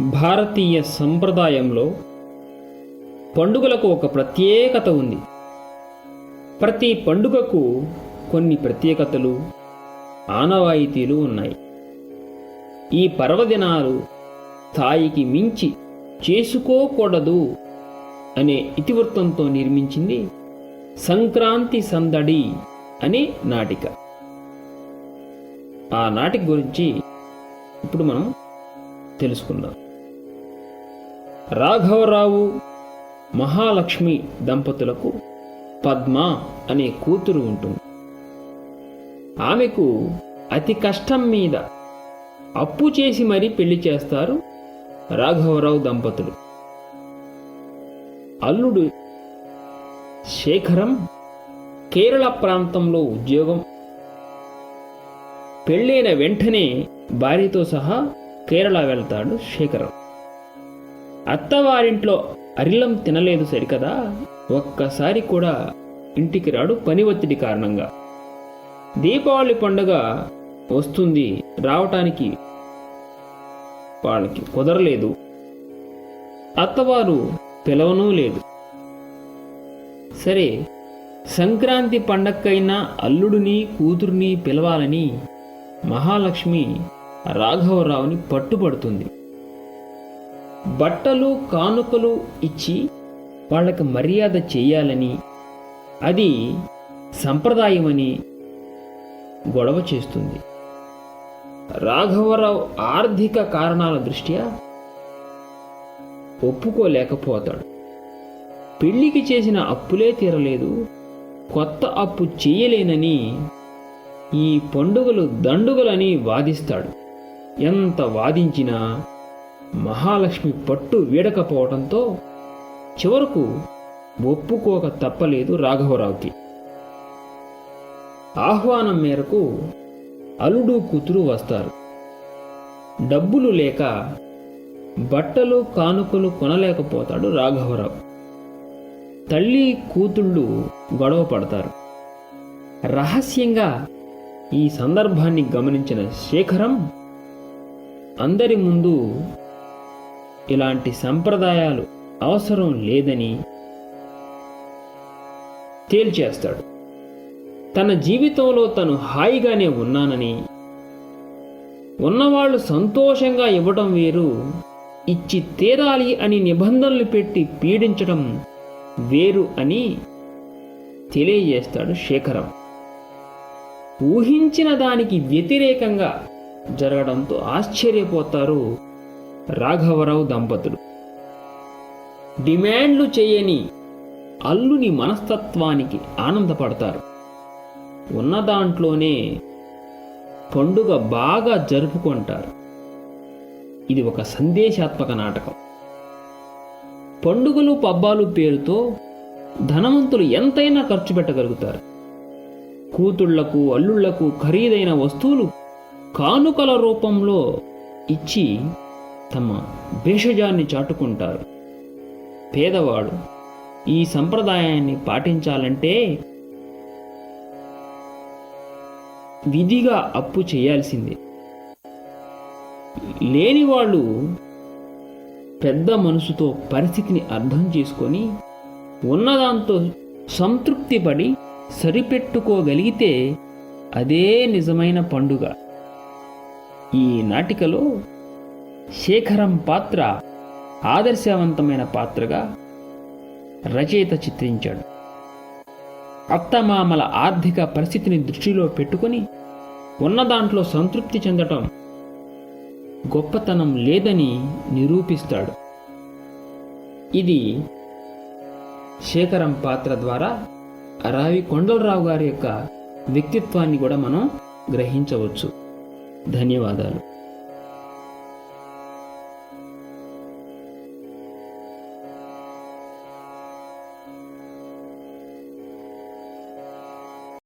భారతీయ సంప్రదాయంలో పండుగలకు ఒక ప్రత్యేకత ఉంది. ప్రతి పండుగకు కొన్ని ప్రత్యేకతలు ఆనవాయితీలు ఉన్నాయి. ఈ పర్వదినాలు స్థాయికి మించి చేసుకోకూడదు అనే ఇతివృత్తంతో నిర్మించింది సంక్రాంతి సందడి అనే నాటిక. ఆ నాటిక గురించి ఇప్పుడు మనం తెలుసుకుందాం. రాఘవరావు మహాలక్ష్మి దంపతులకు పద్మ అనే కూతురు ఉంటుంది. ఆమెకు అతి కష్టం మీద అప్పు చేసి మరీ పెళ్ళి చేస్తారు రాఘవరావు దంపతులు. అల్లుడు శేఖరం కేరళ ప్రాంతంలో ఉద్యోగం. పెళ్ళైన వెంటనే భార్యతో సహా కేరళ వెళ్తాడు శేఖరం. అత్తవారింట్లో అరిలం తినలేదు సరికదా? ఒక్కసారి కూడా ఇంటికి రాడు పని ఒత్తిడి కారణంగా. దీపావళి పండుగ వస్తుంది రావటానికి వాళ్ళకి కుదరలేదు. అత్తవారు పిలవనూ లేదు. సరే సంక్రాంతి పండక్కైనా అల్లుడిని కూతుర్ని పిలవాలని మహాలక్ష్మి రాఘవరావుని పట్టుబడుతుంది. బట్టలు కానుకలు ఇచ్చి వాళ్ళకి మర్యాద చేయాలని అది సంప్రదాయమని గొడవ చేస్తుంది. రాఘవరావు ఆర్థిక కారణాల దృష్ట్యా ఒప్పుకోలేకపోతాడు. పెళ్ళికి చేసిన అప్పులే తీరలేదు. కొత్త అప్పు చేయలేనని ఈ పండుగలు దండుగలని వాదిస్తాడు. ఎంత వాదించినా మహాలక్ష్మి పట్టు వీడకపోవడంతో చివరకు ఒప్పుకోక తప్పలేదు రాఘవరావుకి. ఆహ్వానం మేరకు అల్లుడు కూతురు వస్తారు. డబ్బులు లేక బట్టలు కానుకలు కొనలేకపోతాడు రాఘవరావు. తల్లి కూతుళ్ళు గొడవ పడతారు. రహస్యంగా ఈ సందర్భాన్ని గమనించిన శేఖరం అందరి ముందు ఇలాంటి సంప్రదాయాలు అవసరం లేదని తేల్చేస్తాడు. తన జీవితంలో తను హాయిగానే ఉన్నానని ఉన్నవాళ్ళు సంతోషంగా ఇవ్వడం వేరు. ఇచ్చి తీరాలి అని నిబంధనలు పెట్టి పీడించడం వేరు అని తెలియజేస్తాడు శేఖరం. ఊహించిన దానికి వ్యతిరేకంగా జరగడంతో ఆశ్చర్యపోతారు రాఘవరావు దంపతులు. డిమాండ్లు చేయని అల్లుని మనస్తత్వానికి ఆనందపడతారు. ఉన్న దాంట్లోనే పండుగ బాగా జరుపుకుంటారు. ఇది ఒక సందేశాత్మక నాటకం. పండుగలు పబ్బాలు పేరుతో ధనవంతులు ఎంతైనా ఖర్చు పెట్టగలుగుతారు. కూతుళ్ళకు అల్లుళ్ళకు ఖరీదైన వస్తువులు కానుకల రూపంలో ఇచ్చి తమ భేషజాన్ని చాటుకుంటారు. పేదవాడు ఈ సంప్రదాయాన్ని పాటించాలంటే విధిగా అప్పు చేయాల్సిందే. లేని వాళ్ళు పెద్ద మనసుతో పరిస్థితిని అర్థం చేసుకొని ఉన్నదాంతో సంతృప్తి పడి సరిపెట్టుకోగలిగితే అదే నిజమైన పండుగ. ఈ నాటికలో శేఖరం పాత్ర ఆదర్శవంతమైన పాత్రగా రచయిత చిత్రించాడు. అత్తమామల ఆర్థిక పరిస్థితిని దృష్టిలో పెట్టుకొని ఉన్న దాంట్లో సంతృప్తి చెందటం గొప్పతనం లేదని నిరూపిస్తాడు. ఇది శేఖరం పాత్ర ద్వారా రావి కొండలరావు గారి యొక్క వ్యక్తిత్వాన్ని కూడా మనం గ్రహించవచ్చు. ధన్యవాదాలు.